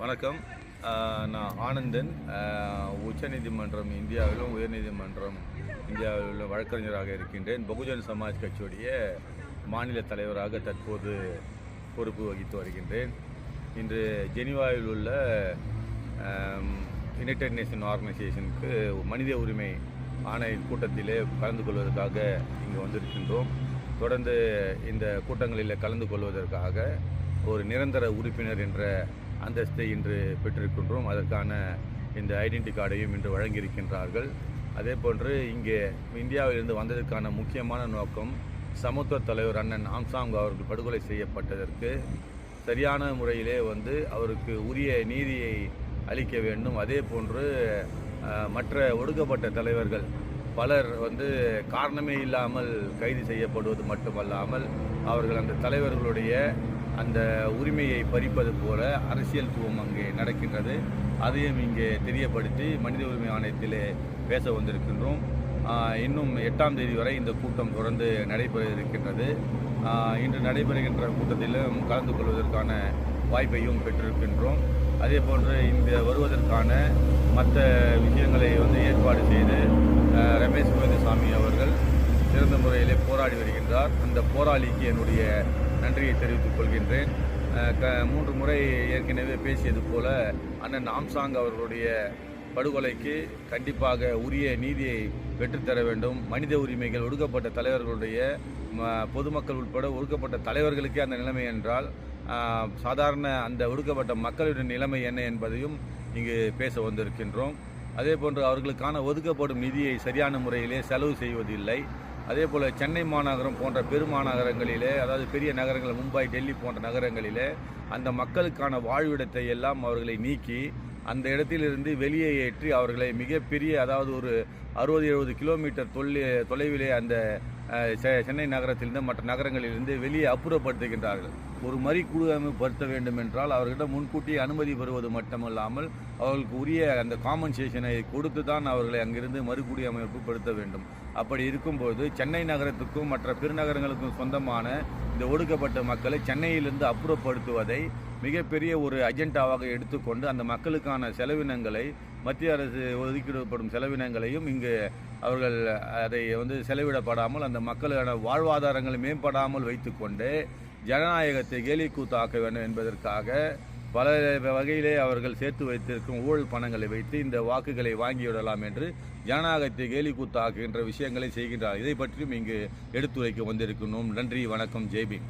வணக்கம். நான் ஆனந்தன். உச்சநீதிமன்றம் இந்தியாவிலும் உயர்நீதிமன்றம் இந்தியாவிலும் வழக்கறிஞராக இருக்கின்றேன். பகுஜன் சமாஜ் கட்சியுடைய மாநில தலைவராக தற்போது பொறுப்பு வகித்து வருகின்றேன். இன்று ஜெனிவாவில் உள்ள யுனைடெட் நேஷன் ஆர்கனைசேஷனுக்கு மனித உரிமை ஆணைய கூட்டத்திலே கலந்து கொள்வதற்காக இங்கு வந்திருக்கின்றோம். தொடர்ந்து இந்த கூட்டங்களில் கலந்து கொள்வதற்காக ஒரு நிரந்தர உறுப்பினர் என்ற அந்தஸ்தை இன்று பெற்றிருக்கின்றோம். அதற்கான இந்த ஐடென்டி கார்டையும் இன்று வழங்கியிருக்கின்றார்கள். அதே போன்று இங்கே இந்தியாவிலிருந்து வந்ததற்கான முக்கியமான நோக்கம் சமத்துவ தலைவர் அண்ணன் ஆம்சாங் அவர்கள் படுகொலை செய்யப்பட்டதற்கு சரியான முறையிலே வந்து அவருக்கு உரிய நீதியை அளிக்க வேண்டும். அதே போன்று மற்ற ஒடுக்கப்பட்ட தலைவர்கள் பலர் வந்து காரணமே இல்லாமல் கைது செய்யப்படுவது மட்டுமல்லாமல் அவர்கள் அந்த தலைவர்களுடைய அந்த உரிமையை பறிப்பது போல அரசியல் துவம் அங்கே நடக்கின்றது. அதையும் இங்கே தெரியப்படுத்தி மனித உரிமை ஆணையத்திலே பேச வந்திருக்கின்றோம். இன்னும் எட்டாம் தேதி வரை இந்த கூட்டம் தொடர்ந்து நடைபெற இருக்கின்றது. இன்று நடைபெறுகின்ற கூட்டத்திலும் கலந்து கொள்வதற்கான வாய்ப்பையும் பெற்றிருக்கின்றோம். அதே போன்று இந்த வருவதற்கான மற்ற விஷயங்களை வந்து ஏற்பாடு செய்து ரமேஷ் கோவிந்தசாமி அவர்கள் சிறந்த முறையிலே போராடி வருகின்றார். அந்த போராளிக்கு என்னுடைய நன்றியை தெரிவித்துக் கொள்கின்றேன். க மூன்று முறை ஏற்கனவே பேசியது போல அண்ணன் ஆம்சாங் அவர்களுடைய படுகொலைக்கு கண்டிப்பாக உரிய நீதியை பெற்றுத்தர வேண்டும். மனித உரிமைகள் ஒடுக்கப்பட்ட தலைவர்களுடைய ம- பொதுமக்கள் உட்பட ஒடுக்கப்பட்ட தலைவர்களுக்கே அந்த நிலைமை என்றால் சாதாரண அந்த ஒடுக்கப்பட்ட மக்களுடைய நிலைமை என்ன என்பதையும் இங்கு பேச வந்திருக்கின்றோம். அதே போன்று அவர்களுக்கான ஒதுக்கப்படும் நிதியை சரியான முறையிலே செலவு செய்வதில்லை. அதே போல் சென்னை மாநகரம் போன்ற பெருமாநகரங்களிலே அதாவது பெரிய நகரங்கள் மும்பை டெல்லி போன்ற நகரங்களிலே அந்த மக்களுக்கான வாழ்விடத்தை எல்லாம் அவர்களை நீக்கி அந்த இடத்திலிருந்து வெளியே ஏற்றி அவர்களை மிகப்பெரிய அதாவது ஒரு அறுபது எழுபது கிலோமீட்டர் தொல்லி தொலைவிலே அந்த செ- சென்னை நகரத்திலிருந்து மற்ற நகரங்களிலிருந்து வெளியே அப்புறப்படுத்துகின்றார்கள். ஒரு மறி குழுமைப்படுத்த வேண்டும் என்றால் அவர்களிடம் முன்கூட்டியே அனுமதி பெறுவது மட்டுமல்லாமல் அவர்களுக்கு உரிய அந்த காம்பன்சேஷனை கொடுத்து தான் அவர்களை அங்கிருந்து மறுகுடியமைப்பு படுத்த வேண்டும். அப்படி இருக்கும்போது சென்னை நகரத்துக்கும் மற்ற பெருநகரங்களுக்கும் சொந்தமான இந்த ஒடுக்கப்பட்ட மக்களை சென்னையிலிருந்து அப்புறப்படுத்துவதை மிகப்பெரிய ஒரு அஜெண்டாவாக எடுத்துக்கொண்டு அந்த மக்களுக்கான செலவினங்களை மத்திய அரசு ஒதுக்கிடப்படும் செலவினங்களையும் இங்கு அவர்கள் அதை வந்து செலவிடப்படாமல் அந்த மக்களுக்கான வாழ்வாதாரங்களை மேம்படாமல் வைத்துக்கொண்டு ஜனநாயகத்தை கேலி கூத்தாக்க வேண்டும் என்பதற்காக பல வகையிலே அவர்கள் சேர்த்து வைத்திருக்கும் ஊழல் பணங்களை வைத்து இந்த வாக்குகளை வாங்கிவிடலாம் என்று ஜனநாயகத்தை கேலி கூத்தாக்குகின்ற விஷயங்களை செய்கின்றார் இதை பற்றியும் இங்கு எடுத்துரைக்க வந்திருக்கணும் நன்றி வணக்கம் ஜெய்பி